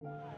ਕਿੰਨੀਆਂ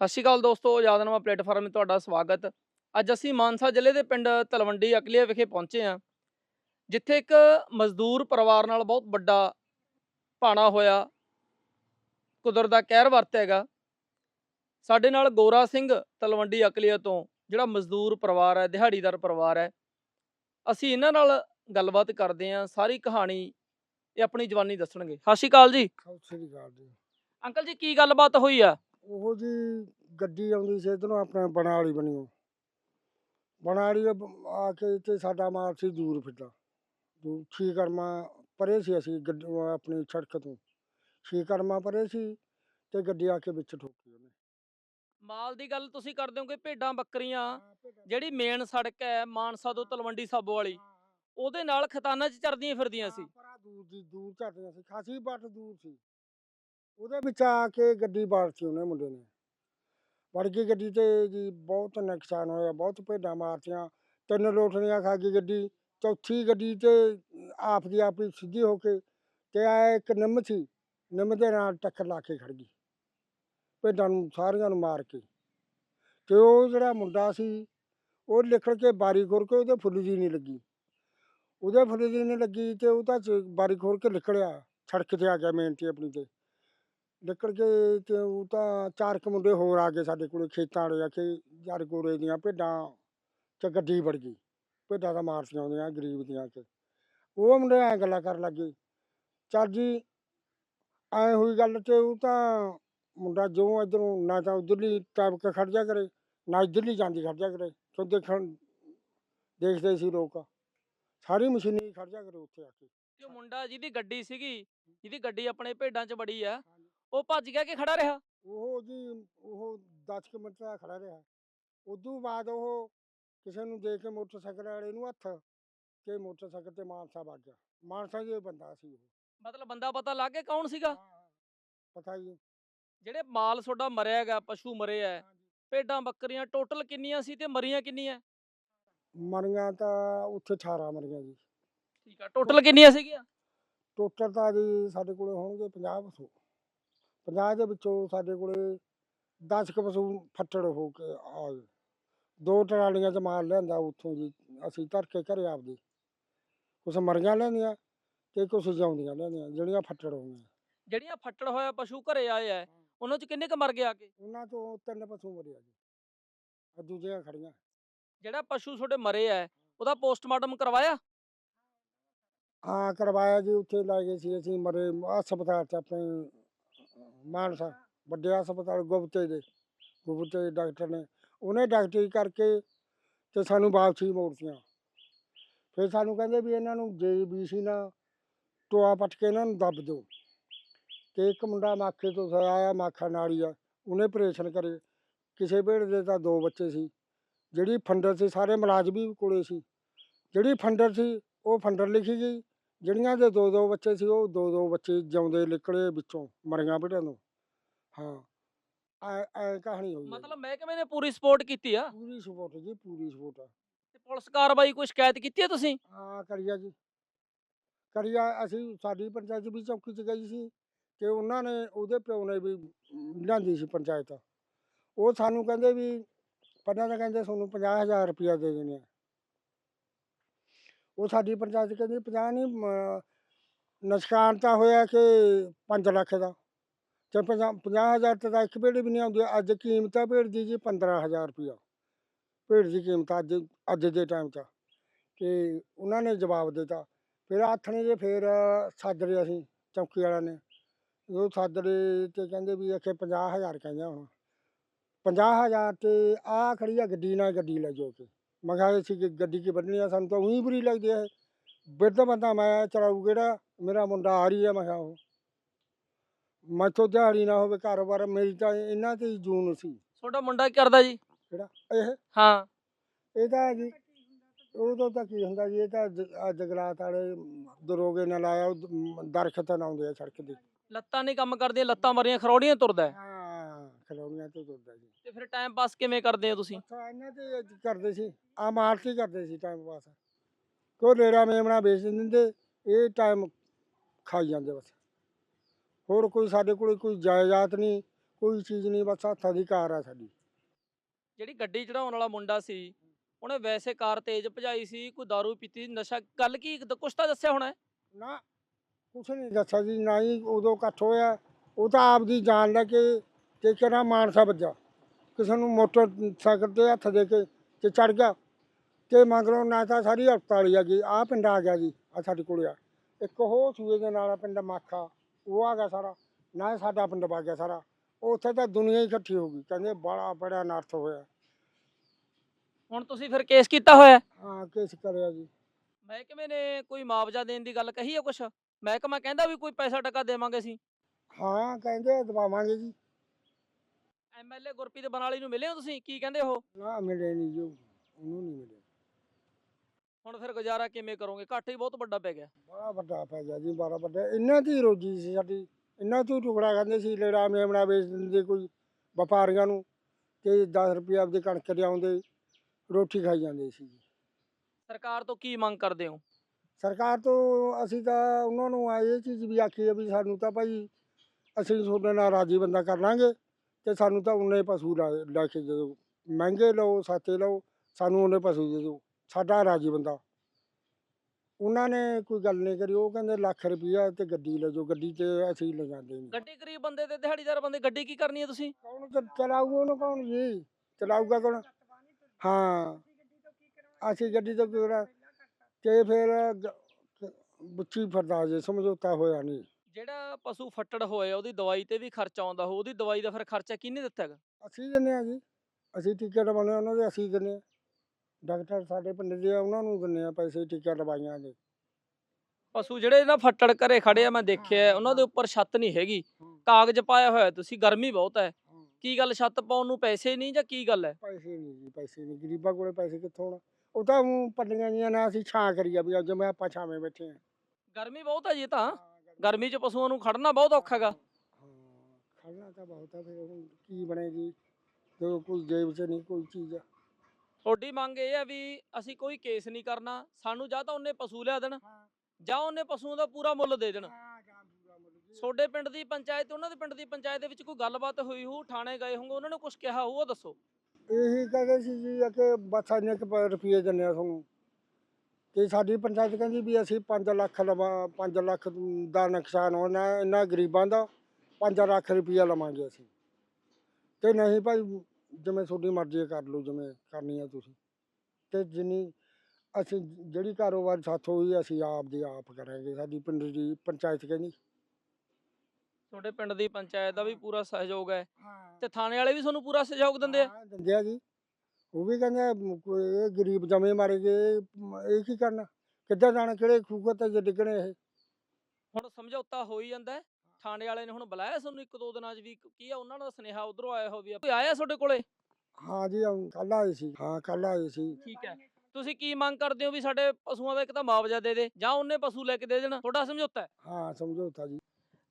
ਸਤਿ ਸ਼੍ਰੀ ਅਕਾਲ ਦੋਸਤੋ ਆਜ਼ਾਦਨਾਮਾ ਪਲੇਟਫਾਰਮ 'ਤੇ ਤੁਹਾਡਾ ਸਵਾਗਤ। ਅੱਜ ਅਸੀਂ ਮਾਨਸਾ ਜ਼ਿਲ੍ਹੇ ਦੇ ਪਿੰਡ ਤਲਵੰਡੀ ਅਕਲੀਆ ਵਿਖੇ ਪਹੁੰਚੇ ਹਾਂ ਜਿੱਥੇ ਇੱਕ ਮਜ਼ਦੂਰ ਪਰਿਵਾਰ ਨਾਲ ਬਹੁਤ ਵੱਡਾ ਭਾਣਾ ਹੋਇਆ ਕੁਦਰਤ ਦਾ ਕਹਿਰ ਵਰਤਿਆ ਹੈਗਾ। ਸਾਡੇ ਨਾਲ ਗੋਰਾ ਸਿੰਘ ਤਲਵੰਡੀ ਅਕਲੀਆ ਤੋਂ ਜਿਹੜਾ ਮਜ਼ਦੂਰ ਪਰਿਵਾਰ ਹੈ ਦਿਹਾੜੀਦਾਰ ਪਰਿਵਾਰ ਹੈ ਅਸੀਂ ਇਹਨਾਂ ਨਾਲ ਗੱਲਬਾਤ ਕਰਦੇ ਹਾਂ ਸਾਰੀ ਕਹਾਣੀ ਇਹ ਆਪਣੀ ਜਵਾਨੀ ਦੱਸਣਗੇ। ਸਤਿ ਸ਼੍ਰੀ ਅਕਾਲ ਜੀ। ਸਤਿ ਸ੍ਰੀ ਅਕਾਲ ਜੀ। ਅੰਕਲ ਜੀ ਕੀ ਗੱਲਬਾਤ ਹੋਈ ਆ? ਉਹ ਜੀ ਗੱਡੀ ਆਉਂਦੀ ਸੀ ਇੱਧਰੋਂ ਆਪਣੇ ਬਣਾਲੀ ਬਣੀਓ। ਬਣਾਲੀ ਆ ਕੇ ਤੇ ਸਾਡਾ ਮਾਲ ਸੀ ਦੂਰ ਫਿਰਦਾ। ਦੂਰ ਛੀ ਕਰਮਾ ਪਰੇ ਸੀ ਅਸੀਂ ਗੱਡੀ ਉਹ ਆਪਣੀ ਸੜਕ ਤੋਂ। ਛੀ ਕਰਮਾ ਪਰੇ ਸੀ ਤੇ ਗੱਡੀ ਆ ਕੇ ਵਿੱਚ ਠੋਕੀ ਉਹਨੇ। ਮਾਲ ਦੀ ਗੱਲ ਤੁਸੀਂ ਕਰਦੇ ਹੋ ਕਿ ਭੇਡਾਂ ਬੱਕਰੀਆਂ ਜਿਹੜੀ ਮੇਨ ਸੜਕ ਹੈ ਮਾਨਸਾ ਤੋਂ ਤਲਵੰਡੀ ਸਾਬੋ ਵਾਲੀ ਉਹਦੇ ਨਾਲ ਖਤਾਨਾਂ 'ਚ ਚਰਦੀਆਂ ਫਿਰਦੀਆਂ ਸੀ। ਦੂਰ ਦੀ ਦੂਰ ਝੜਦੀਆਂ ਸੀ। ਖਾਸੀ ਬੱਟ ਦੂਰ ਸੀ। ਉਹਦੇ ਵਿੱਚ ਆ ਕੇ ਗੱਡੀ ਬਾੜਤੀ ਉਹਨੇ ਮੁੰਡੇ ਨੇ। ਵੜ ਗਈ ਗੱਡੀ ਤੇ ਜੀ ਬਹੁਤ ਨੁਕਸਾਨ ਹੋਇਆ, ਬਹੁਤ ਭੇਡਾਂ ਮਾਰਤੀਆਂ, ਤਿੰਨ ਲੋਟਣੀਆਂ ਖਾ ਗਈ ਗੱਡੀ, ਚੌਥੀ ਗੱਡੀ ਤੇ ਆਪ ਦੀ ਆਪ ਹੀ ਸਿੱਧੀ ਹੋ ਕੇ ਤੇ ਆ ਇੱਕ ਨਿੰਮ ਸੀ, ਨਿੰਮ ਦੇ ਨਾਲ ਟੱਕਰ ਲਾ ਕੇ ਖੜ ਗਈ। ਭੇਡਾਂ ਨੂੰ ਸਾਰਿਆਂ ਨੂੰ ਮਾਰ ਕੇ। ਤੇ ਉਹ ਜਿਹੜਾ ਮੁੰਡਾ ਸੀ, ਉਹ ਲਿਖੜ ਕੇ ਬਾਰੀ ਖੋਰ ਕੇ ਉਹਦੇ ਫੁੱਲ ਜੀ ਨਹੀਂ ਲੱਗੀ। ਉਹਦੇ ਫੁੱਲ ਜੀ ਨਹੀਂ ਲੱਗੀ ਤੇ ਉਹ ਤਾਂ ਚ- ਬਾਰੀ ਖੋਰ ਕੇ ਨਿਕਲਿਆ, ਸੜਕ ਤੇ ਆ ਗਿਆ ਮੇਨ ਤੇ ਆਪਣੀ ਤੇ। ਨਿਕਲ ਕੇ ਤੇ ਉਹ ਤਾਂ ਚਾਰ ਕੁ ਮੁੰਡੇ ਹੋਰ ਆ ਗਏ ਸਾਡੇ ਕੋਲੇ ਖੇਤਾਂ ਵਾਲੇ ਆ ਕੇ ਯਾਰ ਗੋਰੇ ਦੀਆਂ ਭੇਡਾਂ ਚ ਗੱਡੀ ਵੜ ਗਈ। ਭੇਡਾਂ ਦਾ ਮਾਰਤੀਆਂ ਉਹਦੀਆਂ ਗਰੀਬ ਦੀਆਂ ਕੇ। ਉਹ ਮੁੰਡੇ ਐ ਗੱਲਾਂ ਕਰਨ ਲੱਗੇ ਚੱਲ ਜੀ ਐ ਹੋਈ ਗੱਲ ਤੇ ਉਹ ਤਾਂ ਮੁੰਡਾ ਜੋ ਇਧਰੋਂ ਨਾ ਤਾਂ ਉਧਰਲੀ ਟਾਪ ਕੇ ਖੜ ਜਾ ਕਰੇ ਨਾ ਇਧਰਲੀ ਜਾਂਦੀ ਖੜ ਜਾ ਕਰੇ। ਕਿਉਂ ਦੇਖਣ ਦੇਖਦੇ ਸੀ ਲੋਕ। ਸਾਰੀ ਮਸ਼ੀਨਰੀ ਖੜ ਜਾ ਕਰੇ ਉੱਥੇ ਆ ਕੇ। ਤੇ ਉਹ ਮੁੰਡਾ ਜਿਹਦੀ ਗੱਡੀ ਸੀਗੀ ਜਿਹਦੀ ਗੱਡੀ ਆਪਣੇ ਭੇਡਾਂ 'ਚ ਵੜੀ ਆ ਉਹ ਭੱਜ ਗਿਆ ਕਿ ਖੜਾ ਰਿਹਾ? ਉਹ ਜੀ ਉਹ 10 ਕੁ ਮਿੰਟ ਦਾ ਖੜਾ ਰਿਹਾ। ਉਦੋਂ ਬਾਅਦ ਉਹ ਕਿਸੇ ਨੂੰ ਦੇਖ ਕੇ ਮੋਟਰਸਾਈਕਲ ਵਾਲੇ ਨੂੰ ਹੱਥ ਤੇ ਮੋਟਰਸਾਈਕਲ ਤੇ ਮਾਨਸਾ ਵੱਜ ਗਿਆ। ਮਾਨਸਾ ਜੇ ਬੰਦਾ ਸੀ ਉਹ। ਮਤਲਬ ਬੰਦਾ ਪਤਾ ਲੱਗ ਗਿਆ ਕੌਣ ਸੀਗਾ? ਪਤਾ ਹੀ ਜਿਹੜੇ ਮਾਲ ਤੁਹਾਡਾ ਮਰਿਆ ਹੈਗਾ ਪਸ਼ੂ ਮਰੇ ਆ ਭੇਡਾਂ ਬੱਕਰੀਆਂ ਟੋਟਲ ਕਿੰਨੀਆਂ ਸੀ ਤੇ ਮਰੀਆਂ ਕਿੰਨੀਆਂ? ਮਰੀਆਂ ਤਾਂ ਉੱਥੇ 18 ਮਰੀਆਂ ਜੀ। ਠੀਕ ਆ ਟੋਟਲ ਕਿੰਨੀਆਂ ਸੀਗੀਆਂ? ਟੋਟਲ ਤਾਂ ਜੀ ਸਾਡੇ ਕੋਲੇ ਹੋਣਗੇ 50 ਪਸ਼ੂ 50 ਦੇ ਵਿੱਚੋਂ ਸਾਡੇ ਕੋਲੇ 10 ਕੁ ਪਸ਼ੂ ਫੱਟੜ ਹੋ ਕੇ ਆਏ ਦੋ ਟਰਾਲੀਆਂ ਚ ਮਾਲ ਲਿਆਂਦਾ ਉੱਥੋਂ ਜੀ ਅਸੀਂ ਧਰ ਕੇ ਘਰੇ ਆਪਦੀ। ਕੁਛ ਮਰੀਆਂ ਲੈਂਦੀਆਂ ਤੇ ਕੁਛ ਜਿਉਂਦੀਆਂ ਲੈਂਦੀਆਂ ਜਿਹੜੀਆਂ ਫੱਟੜ ਹੋ ਗਈਆਂ ਜਿਹੜੀਆਂ ਫੱਟੜ ਹੋਇਆ ਪਸ਼ੂ ਘਰੇ ਆਏ ਆ ਉਹਨਾਂ 'ਚ ਕਿੰਨੇ ਕ ਮਰ ਗਏ ਆ ਕੇ ਉਹਨਾਂ ਤੋਂ ਤਿੰਨ ਪਸ਼ੂ ਮਰੇ ਆ ਜੀ ਆ ਦੂਜੀਆਂ ਖੜੀਆਂ। ਜਿਹੜਾ ਪਸ਼ੂ ਤੁਹਾਡੇ ਮਰੇ ਆ ਉਹਦਾ ਪੋਸਟਮਾਰਟਮ ਕਰਵਾਇਆ? ਹਾਂ ਕਰਵਾਇਆ ਜੀ ਉੱਥੇ ਲੈ ਗਏ ਸੀ ਅਸੀਂ ਮਰੇ ਹਸਪਤਾਲ ਚ ਆਪਣੇ ਮਾਨਸਾ, ਵੱਡੇ ਹਸਪਤਾਲ ਗੁਪਤੇ ਦੇ ਗੁਪਤੇ ਦੇ ਡਾਕਟਰ ਨੇ। ਉਹਨੇ ਡਾਕਟਰੀ ਕਰਕੇ ਤੇ ਸਾਨੂੰ ਵਾਪਸੀ ਮੋੜਤੀਆਂ। ਫਿਰ ਸਾਨੂੰ ਕਹਿੰਦੇ ਵੀ ਇਹਨਾਂ ਨੂੰ ਜੇਬੀਸੀ ਨਾਲ ਟੋਆ ਪੱਟ ਕੇ ਇਹਨਾਂ ਨੂੰ ਦੱਬ ਦਿਓ। ਤੇ ਇੱਕ ਮੁੰਡਾ ਮਾਖੇ ਤੋਂ ਆਇਆ ਮਾਖਾ ਨਾਲੀ ਆ, ਉਹਨੇ ਆਪਰੇਸ਼ਨ ਕਰੇ। ਕਿਸੇ ਭੇੜ ਦੇ ਤਾਂ ਦੋ ਬੱਚੇ ਸੀ। ਜਿਹੜੀ ਫੰਡਰ ਸੀ, ਸਾਰੇ ਮੁਲਾਜ਼ਮ ਕੋਲੇ ਸੀ। ਜਿਹੜੀ ਫੰਡਰ ਸੀ, ਉਹ ਫੰਡਰ ਲਿਖੀ ਗਈ। ਜਿਹੜੀਆਂ ਦੇ ਦੋ ਦੋ ਬੱਚੇ ਸੀ ਉਹ ਦੋ ਦੋ ਬੱਚੇ ਜਿਉਂਦੇ ਨਿਕਲੇ ਵਿੱਚੋਂ ਮਰੀਆਂ ਭੇਡਾਂ ਤੋਂ ਹਾਂ ਐ ਐ ਕਹਾਣੀ ਹੋਈ ਹੈ। ਮਤਲਬ ਮਹਿਕਮੇ ਨੇ ਪੂਰੀ ਸਪੋਰਟ ਕੀਤੀ ਆ? ਪੂਰੀ ਸਪੋਰਟ ਜੀ ਪੂਰੀ ਸਪੋਰਟ ਤੇ ਪੁਲਿਸ ਕਾਰਵਾਈ ਕੋਈ ਸ਼ਿਕਾਇਤ ਕੀਤੀ ਹੈ ਤੁਸੀਂ? ਹਾਂ ਕਰੀਆ ਜੀ। ਕਰੀਆ ਅਸੀਂ ਸਾਡੀ ਪੰਚਾਇਤ ਵੀ ਚੌਕੀ 'ਚ ਗਈ ਸੀ ਤੇ ਉਹਨਾਂ ਨੇ ਉਹਦੇ ਪਿਓ ਨੇ ਵੀ ਲਿਆਂਦੀ ਸੀ ਪੰਚਾਇਤ। ਉਹ ਸਾਨੂੰ ਕਹਿੰਦੇ ਵੀ ਪਹਿਲਾਂ ਤਾਂ ਕਹਿੰਦੇ ਤੁਹਾਨੂੰ 50000 ਰੁਪਇਆ ਦੇ ਦੇਣੇ ਆ ਉਹ ਸਾਡੀ ਪੰਚਾਇਤ ਕਹਿੰਦੀ 50 ਨਹੀਂ ਨੁਕਸਾਨ ਤਾਂ ਹੋਇਆ ਕਿ 5 ਲੱਖ ਦਾ। ਤੇ 50 ਹਜ਼ਾਰ ਤੇ ਤਾਂ ਇੱਕ ਭੇਡ ਵੀ ਨਹੀਂ ਆਉਂਦੀ, ਅੱਜ ਕੀਮਤ ਆ ਭੇਡ ਦੀ ਜੀ 15000 ਰੁਪਇਆ। ਭੇਡ ਦੀ ਕੀਮਤ ਅੱਜ ਅੱਜ ਦੇ ਟਾਈਮ 'ਚ। ਕਿ ਉਹਨਾਂ ਨੇ ਜਵਾਬ ਦਿੱਤਾ। ਫਿਰ ਆਥਣੇ ਜੇ ਫਿਰ ਸੱਦ ਲਿਆ ਅਸੀਂ ਚੌਕੀ ਵਾਲਿਆਂ ਨੇ। ਉਹ ਸੱਦ ਲਏ ਤੇ ਕਹਿੰਦੇ ਵੀ ਇੱਥੇ 50000 ਕਹਿੰਦੇ ਹੁਣ। 50000 ਤੇ ਆ ਖੜੀ ਆ ਗੱਡੀ ਨਾਲ ਗੱਡੀ ਲੈ ਜਾਓ ਕਿ। ਮੈਂ ਕਿਹਾ ਅਸੀਂ ਕਿ ਗੱਡੀ ਕੀ ਬੰਨਣੀ ਆ ਸਾਨੂੰ ਤਾਂ ਉਹੀ ਬੁਰੀ ਲੱਗਦੀ ਹੈ ਬਿਰਧ ਬੰਦਾ ਮੈਂ ਚਲਾਊ ਕਿਹੜਾ? ਮੇਰਾ ਮੁੰਡਾ ਆ ਰਹੀ ਹੈ ਮੈਂ ਕਿਹਾ ਉਹ। ਮੈਥੋਂ ਦਿਹਾੜੀ ਨਾ ਹੋਵੇ ਕਾਰੋਬਾਰ ਮੇਰੀ ਤਾਂ ਇਹਨਾਂ ਤੇ ਹੀ ਜੂਨ ਸੀ। ਤੁਹਾਡਾ ਮੁੰਡਾ ਕੀ ਕਰਦਾ ਜੀ? ਕਿਹੜਾ? ਇਹ? ਹਾਂ। ਇਹ ਤਾਂ ਜੀ ਉਦੋਂ ਤਾਂ ਕੀ ਹੁੰਦਾ ਜੀ ਇਹ ਤਾਂ ਜ- ਆਹ ਜਗਰਾਤ ਵਾਲੇ ਦਰੋਗੇ ਨਾਲ ਆਇਆ ਦਰਖਤ ਲਾਉਂਦੇ ਆ ਸੜਕ ਦੇ। ਲੱਤਾਂ ਨਹੀਂ ਕੰਮ ਕਰਦੀਆਂ ਲੱਤਾਂ ਮਰੀਆਂ ਖਰੋੜੀਆਂ ਤੁਰਦਾ ਹੈ। ਖਲੋਣੀਆਂ ਤੋਂ ਤੁਰਦਾ ਜੀ। ਤੇ ਫਿਰ ਟਾਈਮ ਪਾਸ ਕਿਵੇਂ ਕਰਦੇ ਹੋ ਤੁਸੀਂ? ਇਹਨਾਂ ਤੇ ਕਰਦੇ ਸੀ ਆ ਮਾਰਤੀ ਕਰਦੇ ਸੀ ਟਾਈਮ ਪਾਸ ਕੋ ਲੇੜਾ ਮੇਮਣਾ ਵੇਚ ਦਿੰਦੇ ਇਹ ਟਾਈਮ ਖਾਈ ਜਾਂਦੇ ਬਸ। ਹੋਰ ਕੋਈ ਸਾਡੇ ਕੋਲ ਕੋਈ ਜਾਇਦਾਦ ਨਹੀਂ ਕੋਈ ਚੀਜ਼ ਨਹੀਂ ਬਸ ਹੱਥਾਂ ਦੀ ਕਾਰ ਆ ਸਾਡੀ। ਜਿਹੜੀ ਗੱਡੀ ਚੜਾਉਣ ਵਾਲਾ ਮੁੰਡਾ ਸੀ ਉਹਨੇ ਵੈਸੇ ਕਾਰ ਤੇਜ਼ ਭਜਾਈ ਸੀ ਕੋਈ दारू ਪੀਤੀ ਨਸ਼ਾ ਗੱਲ ਕੀ ਕੁਛ ਤਾਂ ਦੱਸਿਆ ਹੋਣਾ। ਨਾ ਕੁਛ ਨਹੀਂ ਦੱਸਿਆ ਜੀ ਨਾ ਹੀ ਉਦੋਂ ਇਕੱਠ ਹੋਇਆ ਉਹ ਤਾਂ ਆਪਦੀ ਜਾਨ ਲੈ ਕੇ ਤੇ ਕਿਹੜਾ ਮਾਨਸਾ ਵੱਜਾ। ਕਿਸੇ ਨੂੰ ਮੋਟਰਸਾਈਕਲ ਤੇ ਹੱਥ ਦੇ ਕੇ ਤੇ ਚੜ ਗਿਆ। ਤੇ ਮਗਰੋਂ ਨਾ ਤਾਂ ਸਾਰੀ ਹਸਪਤਾਲ ਆ ਗਈ ਆ ਪਿੰਡ ਆ ਗਿਆ ਜੀ ਆ ਸਾਡੇ ਕੋਲ ਆ। ਇੱਕ ਉਹ ਸੂਏ ਦੇ ਨਾਲ ਪਿੰਡ ਮਾਖਾ ਉਹ ਆ ਗਿਆ ਸਾਰਾ। ਨਾ ਸਾਡਾ ਪਿੰਡ ਵਗ ਗਿਆ ਸਾਰਾ। ਉੱਥੇ ਤਾਂ ਦੁਨੀਆ ਹੀ ਇਕੱਠੀ ਹੋ ਗਈ ਕਹਿੰਦੇ ਬੜਾ ਬੜਾ ਅਨਰਥ ਹੋਇਆ। ਹੁਣ ਤੁਸੀਂ ਫਿਰ ਕੇਸ ਕੀਤਾ ਹੋਇਆ? ਹੈ? ਹਾਂ ਕੇਸ ਕਰਿਆ ਜੀ। ਮਹਿਕਮੇ ਨੇ ਕੋਈ ਮੁਆਵਜ਼ਾ ਦੇਣ ਦੀ ਗੱਲ ਕਹੀ ਹੈ ਕੁਛ? ਮਹਿਕਮਾ ਕਹਿੰਦਾ ਵੀ ਕੋਈ ਪੈਸਾ ਟਕਾ ਦੇਵਾਂਗੇ ਅਸੀਂ। ਹਾਂ ਕਹਿੰਦੇ ਦਵਾਵਾਂਗੇ ਜੀ। ਐਮਐਲਏ ਗੁਰਪ੍ਰੀਤ ਬਨਾਲੀ ਨੂੰ ਮਿਲੇ ਹੋ ਤੁਸੀਂ? ਕੀ ਕਹਿੰਦੇ ਉਹ? ਨਾ ਮਿਲੇ ਨਹੀਂ ਜੋ ਉਹਨੂੰ ਨਹੀਂ ਮਿਲੇ। ਹੁਣ ਫਿਰ ਗੁਜ਼ਾਰਾ ਕਿਵੇਂ ਕਰੋਗੇ? ਘੱਟ ਹੀ ਬਹੁਤ ਵੱਡਾ ਪੈ ਗਿਆ। ਬੜਾ ਵੱਡਾ ਪੈ ਗਿਆ ਜੀ ਬੜਾ ਵੱਡਾ। ਇਹਨਾਂ ਦੀ ਰੋਜੀ ਸੀ ਸਾਡੀ। ਇਹਨਾਂ ਤੋਂ ਹੀ ਟੁਕੜਾ ਕਹਿੰਦੇ ਸੀ ਲੇੜਾ ਮੇਮਣਾ ਵੇਚ ਦਿੰਦੇ ਕੋਈ ਵਪਾਰੀਆਂ ਨੂੰ ਤੇ 10 ਰੁਪਏ ਆਪਦੇ ਕਣਕ ਦੇ ਆਉਂਦੇ ਰੋਟੀ ਖਾਈ ਜਾਂਦੇ ਸੀ ਸਰਕਾਰ ਤੋਂ ਕੀ ਮੰਗ ਕਰਦੇ ਹੋ? ਸਰਕਾਰ ਤੋਂ ਅਸੀਂ ਤਾਂ ਉਹਨਾਂ ਨੂੰ ਇਹ ਚੀਜ਼ ਵੀ ਆਖੀ ਹੈ ਵੀ ਸਾਨੂੰ ਤਾਂ ਭਾਈ ਅਸੀਂ ਤੁਹਾਡੇ ਨਾਲ ਰਾਜੀ ਬੰਦਾ ਕਰ ਲਾਂਗੇ। ਤੇ ਸਾਨੂੰ ਤਾਂ ਉਨੇ ਪਸ਼ੂ ਲੈ ਲੈ ਕੇ ਦੇ ਦਿਓ। ਮਹਿੰਗੇ ਲਓ ਸਸਤੇ ਲਓ ਸਾਨੂੰ ਉਨੇ ਪਸ਼ੂ ਦੇ ਦਿਓ। ਸਾਡਾ ਰਾਜੀ ਬੰਦਾ। ਉਹਨਾਂ ਨੇ ਕੋਈ ਗੱਲ ਨਹੀਂ ਕਰੀ। ਉਹ ਕਹਿੰਦੇ ਲੱਖ ਰੁਪਈਆ ਤੇ ਗੱਡੀ ਲੈ ਜਾਓ। ਗੱਡੀ ਤੇ ਅਸੀਂ ਲੈ ਜਾਂਦੇ ਨਹੀਂ। ਗੱਡੀ ਗਰੀਬ ਬੰਦੇ ਤੇ ਦਿਹਾੜੀਦਾਰ ਬੰਦੇ ਗੱਡੀ ਕੀ ਕਰਨੀ ਹੈ ਤੁਸੀਂ? ਕੌਣ ਚਲਾਊਗਾ ਉਹਨੂੰ ਕੌਣ ਜੀ? ਚਲਾਊਗਾ ਕੌਣ? ਹਾਂ। ਅਸੀਂ ਗੱਡੀ ਤੋਂ ਕਿਹੜਾ ਤੇ ਫਿਰ ਗ- ਬੁੱਚੀ ਫਿਰਦਾ ਜੇ ਸਮਝੌਤਾ ਹੋਇਆ ਨਹੀਂ। ਜਿਹੜਾ ਪਸ਼ੂ ਫੱਟੜ ਹੋਏ ਉਹਦੀ ਦਵਾਈ ਤੇ ਵੀ ਖਰਚਾ ਆਉਂਦਾ ਹੋ ਉਹਦੀ ਦਵਾਈ ਦਾ ਫਿਰ ਖਰਚਾ ਕਿਹਨੇ ਦਿੱਤਾ ਹੈਗਾ? ਅਸੀਂ ਦਿੰਦੇ ਆ ਜੀ। ਅਸੀਂ ਟੀਕੇ ਲਵਾਉਂਦੇ ਹਾਂ ਉਹਨਾਂ ਦੇ ਅਸੀਂ ਦਿੰਦੇ ਹਾਂ ਡਾਕਟਰ ਸਾਡੇ ਪਿੰਡ ਦੇ ਆ ਉਹਨਾਂ ਨੂੰ ਦਿੰਦੇ ਆ ਪੈਸੇ ਟੀਕੇ ਲਵਾਈਆਂ ਦੇ। ਪਸ਼ੂ ਜਿਹੜੇ ਨਾ ਫੱਟੜ ਘਰੇ ਖੜੇ ਆ ਮੈਂ ਦੇਖਿਆ ਹੈ, ਉਹਨਾਂ ਦੇ ਉੱਪਰ ਛੱਤ ਨਹੀਂ ਹੈਗੀ। ਕਾਗਜ਼ ਪਾਇਆ ਹੋਇਆ ਤੁਸੀਂ ਗਰਮੀ ਬਹੁਤ ਹੈ। ਕੀ ਗੱਲ ਛੱਤ ਪਾਉਣ ਨੂੰ ਪੈਸੇ ਨਹੀਂ ਜਾਂ ਕੀ ਗੱਲ ਹੈ? ਪੈਸੇ ਨਹੀਂ ਜੀ ਪੈਸੇ ਨਹੀਂ। ਗਰੀਬਾਂ ਕੋਲੇ ਪੈਸੇ ਕਿੱਥੋਂ ਆਉਣ ਉਹ ਤਾਂ ਊਂ ਪੱਲੀਆਂ ਜੀਆਂ ਨਾਲ ਅਸੀਂ ਛਾਂ ਕਰੀ ਆ ਵੀ ਅੱਜ ਮੈਂ ਆਪਾਂ ਛਾਵੇਂ ਬੈਠੇ ਆ। ਗਰਮੀ ਬਹੁਤ ਹੈ ਜੀ ਇਹ ਤਾਂ। ਗਰਮੀ 'ਚ ਪਸ਼ੂਆਂ ਨੂੰ ਖੜਨਾ ਬਹੁਤ ਔਖਾ ਹੈਗਾ। ਹਾਂ ਖੜਨਾ ਤਾਂ ਬਹੁਤ ਆ ਫਿਰ ਹੁਣ ਕੀ ਬਣੇਗੀ? ਜੋ ਕੋਈ ਜੇਬ 'ਚ ਨਹੀਂ ਕੋਈ ਚੀਜ਼। ਤੁਹਾਡੀ ਮੰਗ ਇਹ ਹੈ ਵੀ ਅਸੀਂ ਕੋਈ ਕੇਸ ਨਹੀਂ ਕਰਨਾ ਸਾਨੂੰ ਜਾਂ ਤਾਂ ਉਹਨੇ ਪਸ਼ੂ ਲਿਆ ਦੇਣ ਜਾਂ ਉਹਨੇ ਪਸ਼ੂਆਂ ਦਾ ਪੂਰਾ ਮੁੱਲ ਦੇ ਦੇਣ। ਤੁਹਾਡੇ ਪਿੰਡ ਦੀ ਪੰਚਾਇਤ ਉਹਨਾਂ ਦੇ ਪਿੰਡ ਦੀ ਪੰਚਾਇਤ ਦੇ ਵਿੱਚ ਕੋਈ ਗੱਲਬਾਤ ਹੋਈ ਹੋ ਥਾਣੇ ਗਏ ਹੋਗੇ ਉਹਨਾਂ ਨੇ ਕੁਝ ਕਿਹਾ ਹੋਊ ਉਹ ਦੱਸੋ। ਇਹੀ ਕਹਿੰਦੇ ਸੀ ਜੀ ਕਿ ਬਸ ਇੰਨੇ ਕੁ ਰੁਪਏ ਆ ਤੁਹਾਨੂੰ। ਤੇ ਸਾਡੀ ਪੰਚਾਇਤ ਕਹਿੰਦੀ ਵੀ ਅਸੀਂ 5 ਲੱਖ ਲਵਾ 5 ਲੱਖ ਦਾ ਨੁਕਸਾਨ ਹੋਣਾ ਹੈ ਇਹਨਾਂ ਗਰੀਬਾਂ ਦਾ 5 ਲੱਖ ਰੁਪਇਆ ਲਵਾਂਗੇ ਅਸੀਂ। ਤੇ ਨਹੀਂ ਭਾਈ ਜਿਵੇਂ ਤੁਹਾਡੀ ਮਰਜ਼ੀ ਕਰ ਲਓ ਜਿਵੇਂ ਕਰਨੀ ਆ ਤੁਸੀਂ। ਤੇ ਜਿੰਨੀ ਅਸੀਂ ਜਿਹੜੀ ਕਾਰੋਬਾਰ ਸਾਥੋਂ ਹੋਈ ਅਸੀਂ ਆਪ ਦੀ ਆਪ ਕਰਾਂਗੇ। ਸਾਡੀ ਪਿੰਡ ਦੀ ਪੰਚਾਇਤ ਕਹਿੰਦੀ। ਤੁਹਾਡੇ ਪਿੰਡ ਦੀ ਪੰਚਾਇਤ ਦਾ ਵੀ ਪੂਰਾ ਸਹਿਯੋਗ ਹੈ। ਤੇ ਥਾਣੇ ਵਾਲੇ ਵੀ ਤੁਹਾਨੂੰ ਪੂਰਾ ਸਹਿਯੋਗ ਦਿੰਦੇ ਆ? ਹਾਂ, ਦਿੰਦੇ ਆ ਜੀ। ਉਹ ਵੀ ਕਹਿੰਦੇ ਆ, ਮ, ਕੋਈ ਇਹ ਗਰੀਬ ਜਮੇ ਮਾਰੇ ਗਏ ਇਹ ਕੀ ਕਰਨਾ? ਕਿੱਦਾਂ ਜਾਣਾ ਕਿਹੜੇ ਖੂਹ ਤੇ ਜੇ ਡਿੱਗਣੇ ਇਹ? ਹੁਣ ਸਮਝੌਤਾ ਹੋ ਹੀ ਜਾਂਦਾ ਹੈ। ਥਾਣੇ ਵਾਲੇ ਨੇ ਹੁਣ ਬੁਲਾਇਆ ਤੁਹਾਨੂੰ ਇੱਕ ਦੋ ਦਿਨਾਂ 'ਚ ਵੀ ਕੀ ਆ ਉਹਨਾਂ ਦਾ ਸੁਨੇਹਾ ਉਧਰੋਂ ਆਇਆ ਹੋ ਵੀ ਕੋਈ ਆਇਆ ਤੁਹਾਡੇ ਕੋਲੇ? ਹਾਂ ਜੀ ਕੱਲ ਆਏ ਸੀ। ਹਾਂ ਕੱਲ ਆਏ ਸੀ। ਠੀਕ ਹੈ। ਤੁਸੀਂ ਕੀ ਮੰਗ ਕਰਦੇ ਹੋ ਵੀ ਸਾਡੇ ਪਸ਼ੂਆਂ ਦਾ ਇੱਕ ਤਾਂ ਮੁਆਵਜ਼ਾ ਦੇ ਦੇ ਜਾਂ ਉਹਨੇ ਪਸ਼ੂ ਲੈ ਕੇ ਦੇ ਦੇਣ? ਤੁਹਾਡਾ ਸਮਝੌਤਾ ਹੈ? ਹਾਂ ਸਮਝੌਤਾ ਜੀ।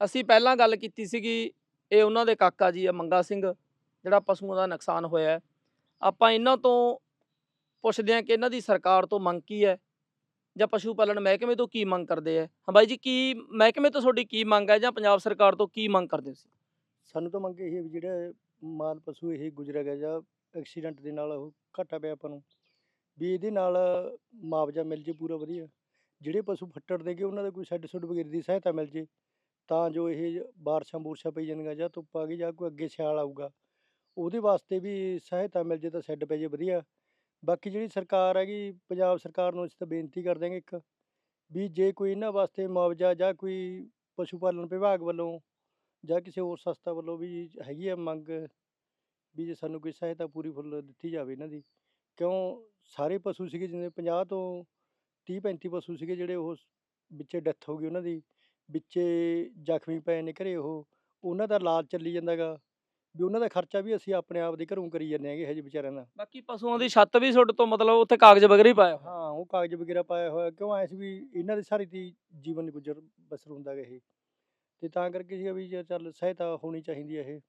ਅਸੀਂ ਪਹਿਲਾਂ ਗੱਲ ਕੀਤੀ ਸੀਗੀ ਇਹ ਉਹਨਾਂ ਦੇ ਕਾਕਾ ਜੀ ਆ ਮੰਗਾ ਸਿੰਘ ਜਿਹੜਾ ਪਸ਼ੂਆਂ ਦਾ ਨੁਕਸਾਨ ਹੋਇਆ ਹੈ। ਆਪਾਂ ਇਹਨਾਂ ਤੋਂ ਪੁੱਛਦੇ ਹਾਂ ਕਿ ਇਹਨਾਂ ਦੀ ਸਰਕਾਰ ਤੋਂ ਮੰਗ ਕੀ ਹੈ? ਜਾਂ ਪਸ਼ੂ ਪਾਲਣ ਮਹਿਕਮੇ ਤੋਂ ਕੀ ਮੰਗ ਕਰਦੇ ਆ ਹਾਂ ਬਾਈ ਜੀ, ਕੀ ਮਹਿਕਮੇ ਤੋਂ ਤੁਹਾਡੀ ਕੀ ਮੰਗ ਹੈ ਜਾਂ ਪੰਜਾਬ ਸਰਕਾਰ ਤੋਂ ਕੀ ਮੰਗ ਕਰਦੇ ਸੀ ਸਾਨੂੰ ਤਾਂ ਮੰਗ ਇਹ ਹੈ ਵੀ ਜਿਹੜਾ ਮਾਲ ਪਸ਼ੂ ਇਹ ਗੁਜ਼ਰਿਆ ਗਿਆ ਜਾਂ ਐਕਸੀਡੈਂਟ ਦੇ ਨਾਲ ਉਹ ਘਾਟਾ ਪਿਆ ਆਪਾਂ ਨੂੰ, ਵੀ ਇਹਦੇ ਨਾਲ ਮੁਆਵਜ਼ਾ ਮਿਲ ਜੇ ਪੂਰਾ ਵਧੀਆ। ਜਿਹੜੇ ਪਸ਼ੂ ਫੱਟੜ ਦੇ ਗਏ, ਉਹਨਾਂ ਦਾ ਕੋਈ ਸ਼ੈੱਡ ਸੁੱਡ ਵਗੈਰੇ ਦੀ ਸਹਾਇਤਾ ਮਿਲ ਜੇ, ਤਾਂ ਜੋ ਇਹ ਬਾਰਿਸ਼ਾਂ ਬੂਰਸ਼ਾਂ ਪਈ ਜਾਣਗੀਆਂ ਜਾਂ ਧੁੱਪ ਆ ਗਈ ਜਾਂ ਕੋਈ ਅੱਗੇ ਸਿਆਲ ਆਊਗਾ। ਉਹਦੇ ਵਾਸਤੇ ਵੀ ਸਹਾਇਤਾ ਮਿਲ ਜੇ ਤਾਂ ਸ਼ੈੱਡ ਪੈ ਜੇ ਵਧੀਆ। ਬਾਕੀ ਜਿਹੜੀ ਸਰਕਾਰ ਹੈਗੀ, ਪੰਜਾਬ ਸਰਕਾਰ ਨੂੰ ਅਸੀਂ ਤਾਂ ਬੇਨਤੀ ਕਰਦੇ ਹਾਂਗੇ ਇੱਕ, ਵੀ ਜੇ ਕੋਈ ਇਹਨਾਂ ਵਾਸਤੇ ਮੁਆਵਜ਼ਾ ਜਾਂ ਕੋਈ ਪਸ਼ੂ ਪਾਲਣ ਵਿਭਾਗ ਵੱਲੋਂ ਜਾਂ ਕਿਸੇ ਹੋਰ ਸੰਸਥਾ ਵੱਲੋਂ ਵੀ ਹੈਗੀ ਆ ਮੰਗ, ਵੀ ਜੇ ਸਾਨੂੰ ਕੋਈ ਸਹਾਇਤਾ ਪੂਰੀ ਫੁੱਲ ਦਿੱਤੀ ਜਾਵੇ ਇਹਨਾਂ ਦੀ, ਕਿਉਂ ਸਾਰੇ ਪਸ਼ੂ ਸੀਗੇ ਜਿਵੇਂ 50 ਤੋਂ 30 35 ਪਸ਼ੂ ਸੀਗੇ ਜਿਹੜੇ ਉਹ ਵਿੱਚੇ ਡੈਥ ਹੋ ਗਈ ਉਹਨਾਂ ਦੀ, ਵਿੱਚੇ ਜ਼ਖਮੀ ਪਏ ਨੇ ਘਰੇ ਉਹ, ਉਹਨਾਂ ਦਾ ਇਲਾਜ ਚੱਲੀ ਜਾਂਦਾ ਗਾ ਵੀ ਉਹਨਾਂ ਦਾ ਖਰਚਾ ਵੀ ਅਸੀਂ ਆਪਣੇ ਆਪ ਦੇ ਘਰੋਂ ਕਰੀ ਜਾਂਦੇ ਹੈਗੇ ਹਜੇ ਵਿਚਾਰਿਆਂ ਦਾ। ਬਾਕੀ ਪਸ਼ੂਆਂ ਦੀ ਛੱਤ ਵੀ ਤੁਹਾਡੇ ਤੋਂ ਮਤਲਬ ਉੱਥੇ ਕਾਗਜ਼ ਵਗੈਰਾ ਹੀ ਪਾਇਆ ਹੋਇਆ। ਹਾਂ ਉਹ ਕਾਗਜ਼ ਵਗੈਰਾ ਪਾਇਆ ਹੋਇਆ ਕਿਉਂ ਐ ਸੀ ਵੀ ਇਹਨਾਂ ਦੇ ਸਾਰੀ ਦੀ ਜੀਵਨ ਦੀ ਗੁਜ਼ਰ ਬਸਰ ਹੁੰਦਾ ਗਾ ਇਹ। ਤੇ ਤਾਂ ਕਰਕੇ ਸੀਗਾ ਵੀ ਜੇ ਚੱਲ ਸਹਾਇਤਾ ਹੋਣੀ ਚਾਹੀਦੀ ਹੈ ਇਹ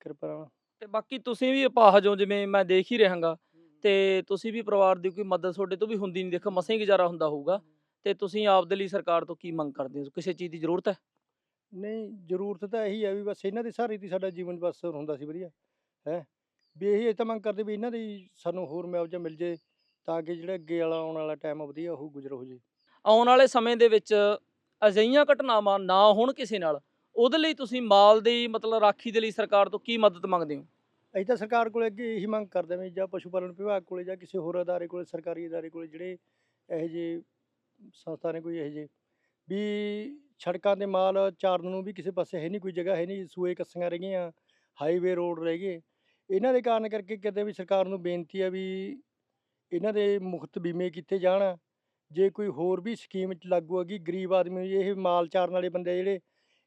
ਕਿਰਪਾ ਨਾਲ। ਤੇ ਬਾਕੀ ਤੁਸੀਂ ਵੀ ਅਪਾਹਜ ਹੋ ਜਿਵੇਂ ਮੈਂ ਦੇਖ ਹੀ ਰਹਾਂਗਾ ਤੇ ਤੁਸੀਂ ਵੀ ਪਰਿਵਾਰ ਦੀ ਕੋਈ ਮਦਦ ਤੁਹਾਡੇ ਤੋਂ ਵੀ ਹੁੰਦੀ ਨਹੀਂ ਦੇਖੋ ਮਸਾਂ ਹੀ ਗੁਜ਼ਾਰਾ ਹੁੰਦਾ ਹੋਊਗਾ। ਤੇ ਤੁਸੀਂ ਆਪਦੇ ਲਈ ਸਰਕਾਰ ਤੋਂ ਕੀ ਮੰਗ ਕਰਦੇ ਹੋ? ਕਿਸੇ ਚੀਜ਼ ਦੀ ਜ਼ਰੂਰਤ ਹੈ? ਨਹੀਂ ਜ਼ਰੂਰਤ ਤਾਂ ਇਹੀ ਹੈ ਵੀ ਬਸ ਇਹਨਾਂ ਦੇ ਸਹਾਰੇ ਦੀ ਸਾਡਾ ਜੀਵਨ ਬਸਰ ਹੁੰਦਾ ਸੀ ਵਧੀਆ ਹੈ। ਵੀ ਇਹੀ ਤਾਂ ਮੰਗ ਕਰਦੇ ਵੀ ਇਹਨਾਂ ਦੀ ਸਾਨੂੰ ਹੋਰ ਮੁਆਵਜ਼ਾ ਮਿਲ ਜੇ ਤਾਂ ਕਿ ਜਿਹੜਾ ਅੱਗੇ ਵਾਲਾ ਆਉਣ ਵਾਲਾ ਟਾਈਮ ਵਧੀਆ ਉਹ ਗੁਜ਼ਰ ਹੋ ਜੇ। ਆਉਣ ਵਾਲੇ ਸਮੇਂ ਦੇ ਵਿੱਚ ਅਜਿਹੀਆਂ ਘਟਨਾਵਾਂ ਨਾ ਹੋਣ ਕਿਸੇ ਨਾਲ ਉਹਦੇ ਲਈ ਤੁਸੀਂ ਮਾਲ ਦੀ ਮਤਲਬ ਰਾਖੀ ਦੇ ਲਈ ਸਰਕਾਰ ਤੋਂ ਕੀ ਮਦਦ ਮੰਗਦੇ ਹੋ? ਅਸੀਂ ਤਾਂ ਸਰਕਾਰ ਕੋਲੇ ਅੱਗੇ ਇਹੀ ਮੰਗ ਕਰਦੇ ਹਾਂ ਵੀ ਜਾਂ ਪਸ਼ੂ ਪਾਲਣ ਵਿਭਾਗ ਕੋਲੇ ਜਾਂ ਕਿਸੇ ਹੋਰ ਅਦਾਰੇ ਕੋਲੇ ਸਰਕਾਰੀ ਅਦਾਰੇ ਕੋਲੇ ਜਿਹੜੇ ਇਹੋ ਜਿਹੇ ਸੰਸਥਾ ਨੇ ਕੋਈ ਇਹੋ ਜਿਹੇ ਵੀ ਸੜਕਾਂ 'ਤੇ ਮਾਲ ਚਾਰਨ ਨੂੰ ਵੀ ਕਿਸੇ ਪਾਸੇ ਹੈ ਨਹੀਂ, ਕੋਈ ਜਗ੍ਹਾ ਹੈ ਨਹੀਂ, ਸੂਏ ਕੱਸੀਆਂ ਰਹਿ ਗਈਆਂ, ਹਾਈਵੇ ਰੋਡ ਰਹਿ ਗਏ। ਇਹਨਾਂ ਦੇ ਕਾਰਨ ਕਰਕੇ ਕਿਤੇ ਵੀ ਸਰਕਾਰ ਨੂੰ ਬੇਨਤੀ ਆ ਵੀ ਇਹਨਾਂ ਦੇ ਮੁਫਤ ਬੀਮੇ ਕੀਤੇ ਜਾਣ। ਜੇ ਕੋਈ ਹੋਰ ਵੀ ਸਕੀਮ ਚ ਲਾਗੂ ਹੈਗੀ ਗਰੀਬ ਆਦਮੀ ਇਹ ਮਾਲ ਚਾਰਨ ਵਾਲੇ ਬੰਦੇ ਜਿਹੜੇ,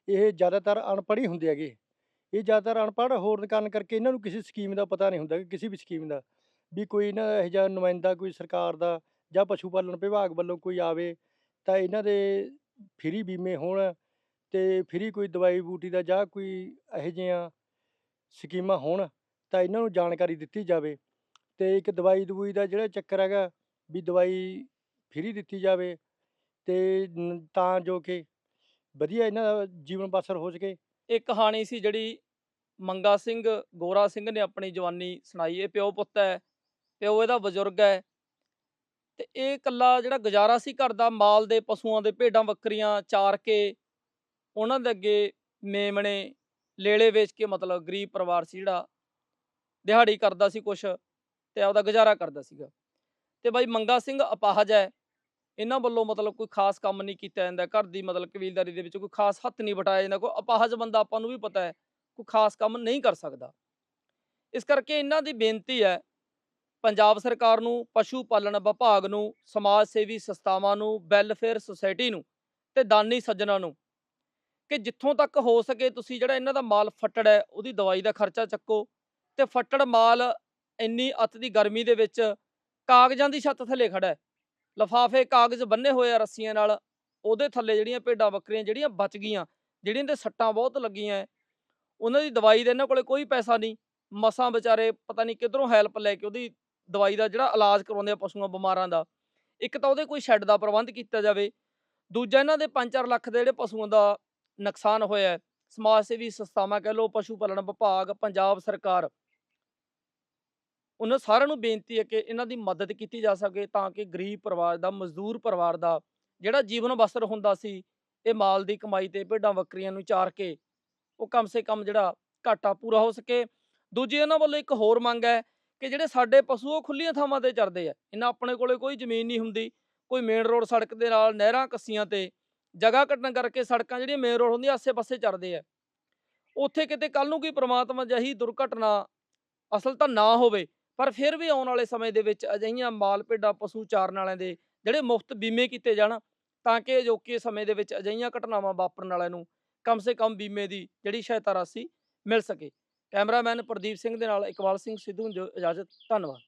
ਇਹ ਜ਼ਿਆਦਾਤਰ ਅਨਪੜ੍ਹ ਹੀ ਹੁੰਦੇ ਹੈਗੇ। ਇਹ ਜ਼ਿਆਦਾਤਰ ਅਨਪੜ੍ਹ ਹੋਣ ਕਾਰਨ ਕਰਕੇ ਇਹਨਾਂ ਨੂੰ ਕਿਸੇ ਸਕੀਮ ਦਾ ਪਤਾ ਨਹੀਂ ਹੁੰਦਾ ਕਿ ਕਿਸੇ ਵੀ ਸਕੀਮ ਦਾ। ਵੀ ਕੋਈ ਇਹਨਾਂ ਦਾ ਇਹੋ ਜਿਹਾ ਨੁਮਾਇੰਦਾ ਕੋਈ ਸਰਕਾਰ ਦਾ ਜਾਂ ਪਸ਼ੂ ਪਾਲਣ ਵਿਭਾਗ ਵੱਲੋਂ ਕੋਈ ਆਵੇ, ਤਾਂ ਇਹਨਾਂ ਦੇ ਫ੍ਰੀ ਬੀਮੇ ਹੋਣ ਤੇ ਫਰੀ ਕੋਈ ਦਵਾਈ ਬੂਟੀ ਦਾ ਜਾਂ ਕੋਈ ਇਹੋ ਜਿਹੀਆਂ ਸਕੀਮਾਂ ਹੋਣ ਤਾਂ ਇਹਨਾਂ ਨੂੰ ਜਾਣਕਾਰੀ ਦਿੱਤੀ ਜਾਵੇ ਤੇ ਇੱਕ ਦਵਾਈ ਦਵੂਈ ਦਾ ਜਿਹੜਾ ਚੱਕਰ ਹੈਗਾ ਵੀ ਦਵਾਈ ਫ੍ਰੀ ਦਿੱਤੀ ਜਾਵੇ ਤੇ ਨ- ਤਾਂ ਜੋ ਕਿ ਵਧੀਆ ਇਹਨਾਂ ਦਾ ਜੀਵਨ ਬਸਰ ਹੋ ਸਕੇ। ਇਹ ਕਹਾਣੀ ਸੀ ਜਿਹੜੀ ਮੰਗਾ ਸਿੰਘ, ਗੋਰਾ ਸਿੰਘ ਨੇ ਆਪਣੀ ਜਵਾਨੀ ਸੁਣਾਈ। ਇਹ ਪਿਓ ਪੁੱਤ ਹੈ, ਪਿਓ ਇਹਦਾ ਬਜ਼ੁਰਗ ਹੈ। ਤੇ ਇਹ ਕੱਲਾ ਜਿਹੜਾ ਗੁਜ਼ਾਰਾ ਸੀ ਘਰ ਦਾ, ਮਾਲ ਦੇ, ਪਸ਼ੂਆਂ ਦੇ, ਭੇਡਾਂ ਬੱਕਰੀਆਂ ਚਾਰ ਕੇ, ਉਹਨਾਂ ਦੇ ਅੱਗੇ ਮੇਮਣੇ ਲੇਲੇ ਵੇਚ ਕੇ ਮਤਲਬ ਗਰੀਬ ਪਰਿਵਾਰ ਸੀ ਜਿਹੜਾ, ਦਿਹਾੜੀ ਕਰਦਾ ਸੀ ਕੁਛ ਤੇ ਆਪਦਾ ਗੁਜ਼ਾਰਾ ਕਰਦਾ ਸੀਗਾ। ਤੇ ਬਾਈ ਮੰਗਾ ਸਿੰਘ ਅਪਾਹਜ ਹੈ, ਇਹਨਾਂ ਵੱਲੋਂ ਮਤਲਬ ਕੋਈ ਖਾਸ ਕੰਮ ਨਹੀਂ ਕੀਤਾ ਜਾਂਦਾ, ਘਰ ਦੀ ਮਤਲਬ ਕਬੀਲਦਾਰੀ ਦੇ ਵਿੱਚ ਕੋਈ ਖਾਸ ਹੱਥ ਨਹੀਂ ਵਟਾਇਆ ਜਾਂਦਾ, ਕੋਈ ਅਪਾਹਜ ਬੰਦਾ ਆਪਾਂ ਨੂੰ ਵੀ ਪਤਾ ਹੈ, ਕੋਈ ਖਾਸ ਕੰਮ ਨਹੀਂ ਕਰ ਸਕਦਾ। ਇਸ ਕਰਕੇ ਇਹਨਾਂ ਦੀ ਬੇਨਤੀ ਹੈ ਪੰਜਾਬ ਸਰਕਾਰ ਨੂੰ ਪਸ਼ੂ ਪਾਲਣ ਵਿਭਾਗ ਨੂੰ ਸਮਾਜ ਸੇਵੀ ਸੰਸਥਾਵਾਂ ਨੂੰ ਵੈਲਫੇਅਰ ਸੁਸਾਇਟੀ ਨੂੰ ਤੇ ਦਾਨੀ ਸੱਜਣਾ ਨੂੰ ਕਿ ਜਿੱਥੋਂ ਤੱਕ ਹੋ ਸਕੇ ਤੁਸੀਂ ਜਿਹੜਾ ਇਹਨਾਂ ਦਾ ਮਾਲ ਫੱਟੜ ਹੈ ਉਹਦੀ ਦਵਾਈ ਦਾ ਖਰਚਾ ਚੱਕੋ ਤੇ ਫੱਟੜ ਮਾਲ ਇੰਨੀ ਅੱਤ ਦੀ ਗਰਮੀ ਦੇ ਵਿੱਚ ਕਾਗਜ਼ਾਂ ਦੀ ਛੱਤ ਥੱਲੇ ਖੜਾ ਹੈ। ਲਫਾਫੇ ਕਾਗਜ਼ ਬੰਨੇ ਹੋਏ ਆ ਰੱਸੀਆਂ ਨਾਲ ਉਹਦੇ ਥੱਲੇ ਜਿਹੜੀਆਂ ਭੇਡਾਂ ਬੱਕਰੀਆਂ ਜਿਹੜੀਆਂ ਬਚ ਗਈਆਂ ਜਿਹੜੀਆਂ ਦੇ ਸੱਟਾਂ ਬਹੁਤ ਲੱਗੀਆਂ ਹੈ, ਉਹਨਾਂ ਦੀ ਦਵਾਈ ਦਾ ਇਹਨਾਂ ਕੋਲੇ ਕੋਈ ਪੈਸਾ ਨਹੀਂ। ਮਸਾਂ ਵਿਚਾਰੇ ਪਤਾ ਨਹੀਂ ਕਿੱਧਰੋਂ ਹੈਲਪ ਲੈ ਕੇ ਉਹਦੀ ਦਵਾਈ ਦਾ ਜਿਹੜਾ ਇਲਾਜ ਕਰਵਾਉਂਦੇ ਆ ਪਸ਼ੂਆਂ, ਬਿਮਾਰਾਂ ਦਾ, ਇੱਕ ਤਾਂ ਉਹਦੇ ਕੋਈ ਸ਼ੈੱਡ ਦਾ ਪ੍ਰਬੰਧ ਕੀਤਾ ਜਾਵੇ, ਦੂਜਾ ਇਹਨਾਂ ਦੇ 5-4 ਲੱਖ ਦੇ ਜਿਹੜੇ ਪਸ਼ੂਆਂ ਦਾ ਨੁਕਸਾਨ ਹੋਇਆ ਸਮਾਜ ਸੇਵੀ ਸੰਸਥਾਵਾਂ ਕਹਿ ਲਓ, ਪਸ਼ੂ ਪਾਲਣ ਵਿਭਾਗ, ਪੰਜਾਬ ਸਰਕਾਰ, ਉਹਨਾਂ ਸਾਰਿਆਂ ਨੂੰ ਬੇਨਤੀ ਹੈ ਕਿ ਇਹਨਾਂ ਦੀ ਮਦਦ ਕੀਤੀ ਜਾ ਸਕੇ ਤਾਂ ਕਿ ਗਰੀਬ ਪਰਿਵਾਰ ਦਾ, ਮਜ਼ਦੂਰ ਪਰਿਵਾਰ ਦਾ ਜਿਹੜਾ ਜੀਵਨ ਬਸਰ ਹੁੰਦਾ ਸੀ, ਇਹ ਮਾਲ ਦੀ ਕਮਾਈ ਤੇ ਭੇਡਾਂ ਬੱਕਰੀਆਂ ਨੂੰ ਚਾਰ ਕੇ ਉਹ ਕਮ ਸੇ ਕਮ ਜਿਹੜਾ ਘਾਟਾ ਪੂਰਾ ਹੋ ਸਕੇ। ਦੂਜੀ ਇਹਨਾਂ ਵੱਲੋਂ ਇੱਕ ਹੋਰ ਮੰਗ ਹੈ ਕਿ ਜਿਹੜੇ ਸਾਡੇ ਪਸ਼ੂ ਉਹ ਖੁੱਲੀਆਂ ਥਾਵਾਂ ਤੇ ਚਰਦੇ ਆ। ਇਹਨਾਂ ਆਪਣੇ ਕੋਲੇ ਕੋਈ ਜ਼ਮੀਨ ਨਹੀਂ ਹੁੰਦੀ, ਕੋਈ ਮੇਨ ਰੋਡ ਸੜਕ ਦੇ ਨਾਲ ਨਹਿਰਾਂ ਕੱਸੀਆਂ ਤੇ, ਜਗ੍ਹਾ ਕੱਟਣ ਕਰਕੇ ਸੜਕਾਂ ਜਿਹੜੀਆਂ ਮੇਨ ਰੋਡ ਹੁੰਦੀਆਂ ਆਸੇ-ਪਾਸੇ ਚਰਦੇ ਆ। ਉੱਥੇ ਕਿਤੇ ਕੱਲ ਨੂੰ ਕੋਈ ਪ੍ਰਮਾਤਮਾ ਜਹੀ ਦੁਰਘਟਨਾ ਅਸਲ ਤਾਂ ਨਾ ਹੋਵੇ, ਪਰ ਫਿਰ ਵੀ ਆਉਣ ਵਾਲੇ ਸਮੇਂ ਦੇ ਵਿੱਚ ਅਜਿਹੀਆਂ ਮਾਲ ਭੇਡਾਂ ਪਸ਼ੂ ਚਾਰਨ ਵਾਲਿਆਂ ਦੇ ਜਿਹੜੇ ਮੁਫਤ ਬੀਮੇ ਕੀਤੇ ਜਾਣ, ਤਾਂ ਕਿ ਅਜੋਕੇ ਸਮੇਂ ਦੇ ਵਿੱਚ ਅਜਿਹੀਆਂ ਘਟਨਾਵਾਂ ਵਾਪਰਨ ਵਾਲਿਆਂ ਨੂੰ ਕਮ ਸੇ ਕਮ ਬੀਮੇ ਦੀ ਜਿਹੜੀ ਸਹਾਇਤਾ ਰਾਸ਼ੀ ਮਿਲ ਸਕੇ। ਕੈਮਰਾਮੈਨ ਪ੍ਰਦੀਪ ਸਿੰਘ ਦੇ ਨਾਲ ਇਕਬਾਲ ਸਿੰਘ ਸਿੱਧੂ ਨੂੰ ਦਿਓ ਇਜਾਜ਼ਤ ਧੰਨਵਾਦ।